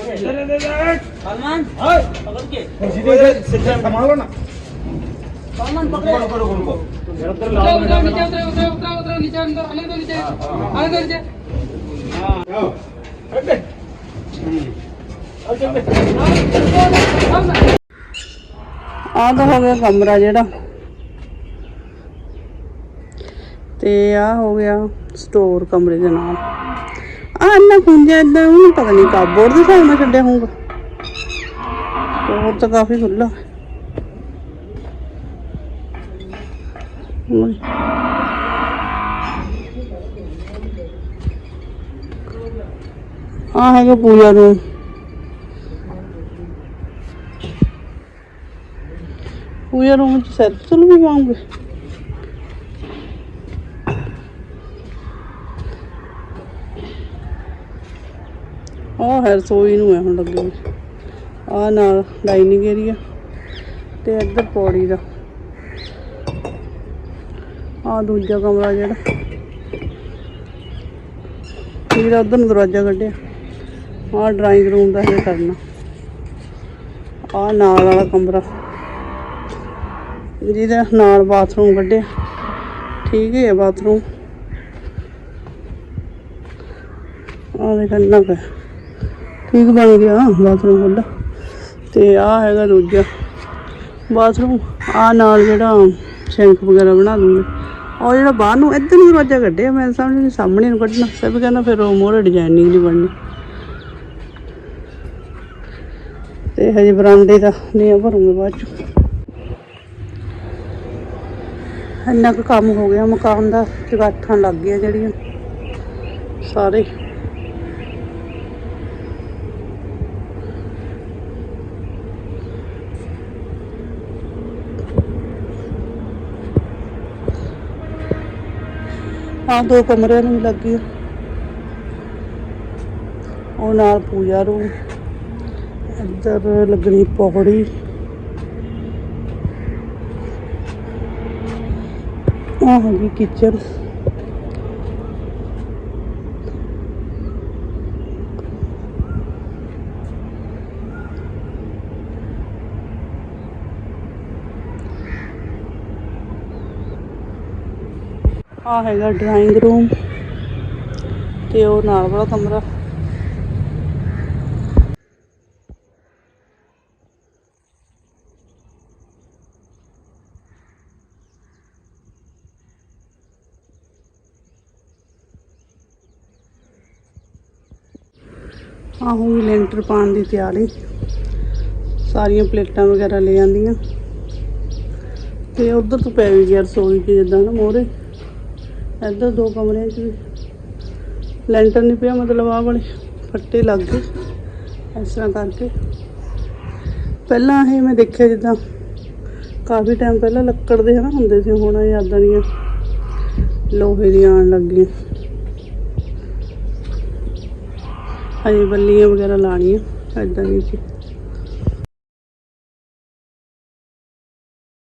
सलमान पकड़ के संभालो ना सलमान पकड़ो मेरा तो उतरो लाल उतरो नीचे उतरो उतरो उतरो उतरो नीचे अंदर आने दो नीचे आने दो नीचे ਆ ਤਾਂ ਹੋ ਗਿਆ ਕਮਰਾ ਜਿਹੜਾ ਤੇ ਆ ਹੋ ਗਿਆ ਸਟੋਰ ਕਮਰੇ ਦੇ ਨਾਲ ਆ ਇੰਨਾ ਖੁੰਝਾ ਇਦਾਂ ਉਹਨੂੰ ਪਤਾ ਨਹੀਂ ਕਾਬੋਰਡ ਦੇ ਹਿਸਾਬ ਛੱਡਿਆ ਹੋਊਗਾ। ਹੋਰ ਤਾਂ ਕਾਫੀ ਖੁੱਲਾ ਆ ਹੈਗਾ ਪੂਜਾ ਰੂਮ ਪੂਜਾ ਰੂਮ ਚ ਸੈਲਫ ਸੁਲ ਵੀ ਪਾਉਂਗੇ। ਆਹ ਹੈ ਰਸੋਈ ਨੂੰ ਹੈ ਹੁਣ ਲੱਗੇ ਆ ਨਾਲ ਡਾਈਨਿੰਗ ਏਰੀਆ ਤੇ ਇੱਧਰ ਪੌੜੀ ਦਾ। ਆ ਦੂਜਾ ਕਮਰਾ ਜਿਹੜਾ। ਜਿਹੜਾ ਉਧਰ ਨੂੰ ਦਰਵਾਜ਼ਾ ਕੱਢਿਆ। ਆ ਡਰਾਇੰਗ ਰੂਮ ਦਾ ਇਹ ਕਰਨਾ। ਆ ਨਾਲ ਵਾਲਾ ਕਮਰਾ। ਜਿਹਦੇ ਨਾਲ ਬਾਥਰੂਮ ਕੱਢਿਆ। ਠੀਕ ਹੈ ਬਾਥਰੂਮ ਆ ਦੇਖ ਪਿਆ ਠੀਕ ਬਣ ਗਿਆ, ਬਾਥਰੂਮ ਖੁੱਲਾ ਤੇ ਆ ਹੈਗਾ ਦੂਜਾ। ਬਾਥਰੂਮ, ਆ ਨਾਲ ਜਿਹੜਾ ਸ਼ੈਂਕ ਵਗੈਰਾ ਬਣਾ ਦੂੰਗੇ ਉਹ ਜਿਹੜਾ ਬਾਹਰ ਨੂੰ ਇੱਧਰ ਨੂੰ ਦਰਵਾਜ਼ਾ ਕੱਢਿਆ, ਮੈਂ ਸਮਝ ਸਾਹਮਣੇ ਨੂੰ ਕੱਢਣਾ। ਸਭ ਕਹਿੰਦਾ ਫਿਰ ਉਹ ਮੋਹਰੇ ਡਿਜ਼ਾਈਨਿੰਗ ਨਹੀਂ ਬਣਨੀ। ਤੇ ਹਜੇ ਬਰਾਂਡੇ ਦਾ ਨਹੀਂ ਭਰੂੰਗੇ ਬਾਅਦ ਚ। ਇੰਨਾ ਕੁ ਕੰਮ ਹੋ ਗਿਆ, ਮਕਾਨ ਦਾ ਚਗਾਠਾਂ ਲੱਗ ਗਿਆ ਜਿਹੜੀਆਂ। ਸਾਰੇ। ਆ ਦੋ ਕਮਰਿਆਂ ਨੂੰ ਵੀ ਲੱਗ ਗਈ ਉਹ ਨਾਲ ਪੂਜਾ ਰੂਮ, ਇੱਧਰ ਲੱਗਣੀ ਪੌੜੀ। ਆ ਹੈਗੀ ਕਿਚਨ ਆ ਹੈਗਾ ਡਰਾਇੰਗ ਰੂਮ ਤੇ ਉਹ ਨਾਲ ਵਾਲਾ ਕਮਰਾ। ਆ ਹੋਈ ਲੈਂਟਰ ਪਾਉਣ ਦੀ ਤਿਆਰੀ। ਸਾਰੀਆਂ ਪਲੇਟਾਂ ਵਗੈਰਾ ਲੈ ਆਂਦੀਆਂ ਤੇ ਉਧਰ ਤੋਂ ਪੈ ਵੀ ਗਿਆ ਰਸੋਈ 'ਚ ਜਿੱਦਾਂ ਨਾ ਮੋਰੇ ਇੱਧਰ ਦੋ ਕਮਰਿਆਂ 'ਚ ਵੀ। ਲੈਂਟਰ ਨਹੀਂ ਪਿਆ, ਮਤਲਬ ਆਹ ਵਾਲੇ ਫੱਟੇ ਲੱਗ ਗਏ। ਇਸ ਤਰ੍ਹਾਂ ਕਰਕੇ। ਪਹਿਲਾਂ ਇਹ ਮੈਂ ਦੇਖਿਆ ਜਿੱਦਾਂ ਕਾਫੀ ਟਾਈਮ ਪਹਿਲਾਂ ਲੱਕੜ ਦੇ ਹਨਾ ਹੁੰਦੇ ਸੀ, ਹੁਣ ਇਹ ਏਦਾਂ ਦੀਆਂ ਲੋਹੇ ਦੀਆਂ ਆਉਣ ਲੱਗ ਗਈਆਂ। ਹਜੇ ਬੱਲੀਆਂ ਵਗੈਰਾ ਲਾਣੀਆਂ ਏਦਾਂ ਨਹੀਂ ਸੀ